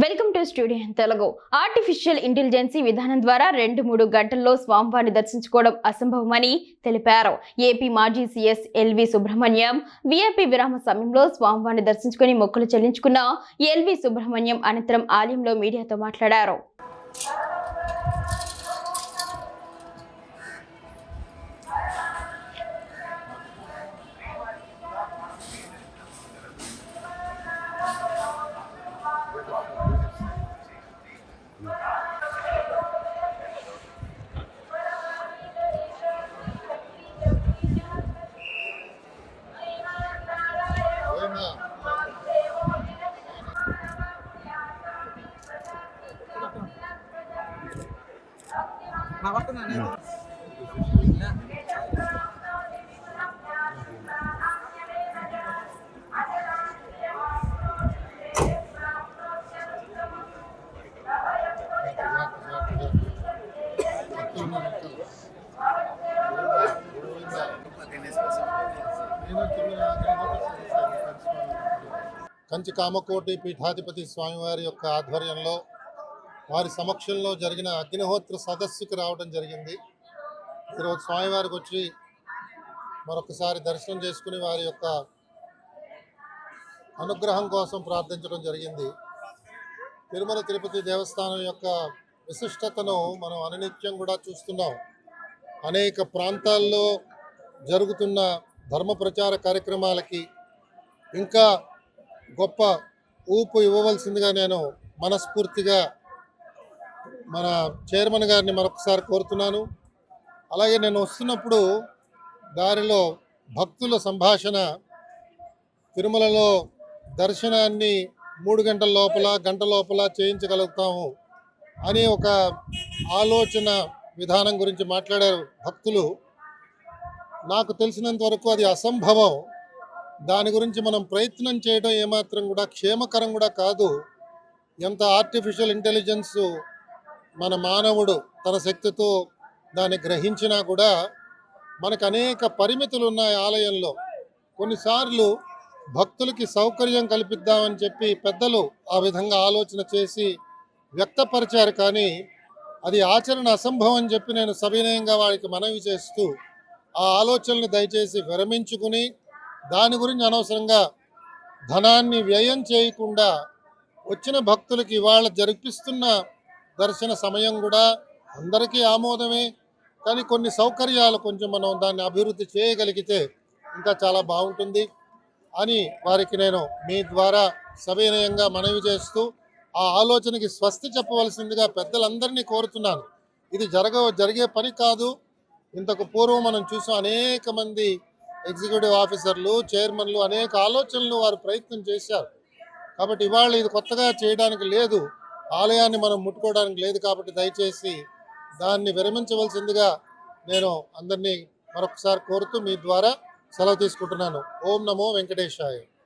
Welcome to studio Telugu. Artificial intelligency విధానం ద్వారా రెండు మూడు గంటల్లో స్వామివారిని దర్శించుకోవడం అసంభవమని తెలిపారు. ఏపీ మాజీ సీఎస్ ఎల్వి సుబ్రహ్మణ్యం విఐపి విరామ సమయంలో స్వామివారిని దర్శించుకుని మొక్కులు చెల్లించుకున్న ఎల్వి సుబ్రహ్మణ్యం అనంతరం ఆలయంలో మీడియాతో మాట్లాడారు. కంచి కామకోటి పీఠాధిపతి స్వామివారి యొక్క ఆధ్వర్యంలో వారి సమక్షంలో జరిగిన అగ్నిహోత్ర సదస్సుకి రావడం జరిగింది. ఈరోజు స్వామివారికి వచ్చి మరొకసారి దర్శనం చేసుకుని వారి యొక్క అనుగ్రహం కోసం ప్రార్థించడం జరిగింది. తిరుమల తిరుపతి దేవస్థానం యొక్క విశిష్టతను మనం అనునిత్యం కూడా చూస్తున్నాం. అనేక ప్రాంతాల్లో జరుగుతున్న ధర్మ ప్రచార కార్యక్రమాలకి ఇంకా గొప్ప ఊపు ఇవ్వవలసిందిగా నేను మనస్ఫూర్తిగా మన చైర్మన్ గారిని మరొకసారి కోరుతున్నాను. అలాగే నేను వస్తున్నప్పుడు దారిలో భక్తుల సంభాషణ తిరుమలలో దర్శనాన్ని మూడు గంటల లోపల గంట లోపల చేయించగలుగుతాము అని ఒక ఆలోచన విధానం గురించి మాట్లాడారు భక్తులు. నాకు తెలిసినంత వరకు అది అసంభవం. దాని గురించి మనం ప్రయత్నం చేయడం ఏమాత్రం కూడా క్షేమకరం కూడా కాదు. ఎంత ఆర్టిఫిషియల్ ఇంటెలిజెన్స్ మన మానవుడు తన శక్తితో దాన్ని గ్రహించినా కూడా మనకు అనేక పరిమితులు ఉన్నాయి ఆలయంలో. కొన్నిసార్లు భక్తులకి సౌకర్యం కల్పిద్దామని చెప్పి పెద్దలు ఆ విధంగా ఆలోచన చేసి వ్యక్తపరిచారు. కానీ అది ఆచరణ అసంభవం అని చెప్పి నేను సవినయంగా వారికి మనవి చేస్తూ ఆ ఆలోచనని దయచేసి విరమించుకుని దాని గురించి అనవసరంగా ధనాన్ని వ్యయం చేయకుండా వచ్చిన భక్తులకి ఇవాళ జరిపిస్తున్న దర్శన సమయం కూడా అందరికీ ఆమోదమే. కానీ కొన్ని సౌకర్యాలు కొంచెం మనం దాన్ని అభివృద్ధి చేయగలిగితే ఇంకా చాలా బాగుంటుంది అని వారికి నేను మీ ద్వారా సవినయంగా మనవి చేస్తూ ఆ ఆలోచనకి స్వస్తి చెప్పవలసిందిగా పెద్దలందరినీ కోరుతున్నాను. ఇది జరగ జరిగే పని కాదు. ఇంతకు పూర్వం మనం చూసాం అనేక మంది ఎగ్జిక్యూటివ్ ఆఫీసర్లు చైర్మన్లు అనేక ఆలోచనలు వారు ప్రయత్నం చేశారు. కాబట్టి ఇవాళ ఇది కొత్తగా చేయడానికి లేదు. ఆలయాన్ని మనం ముట్టుకోవడానికి లేదు కాబట్టి దయచేసి దాన్ని విరమించవలసిందిగా నేను అందరినీ మరొకసారి కోరుతూ మీ ద్వారా సెలవు తీసుకుంటున్నాను. ఓం నమో వెంకటేశాయ.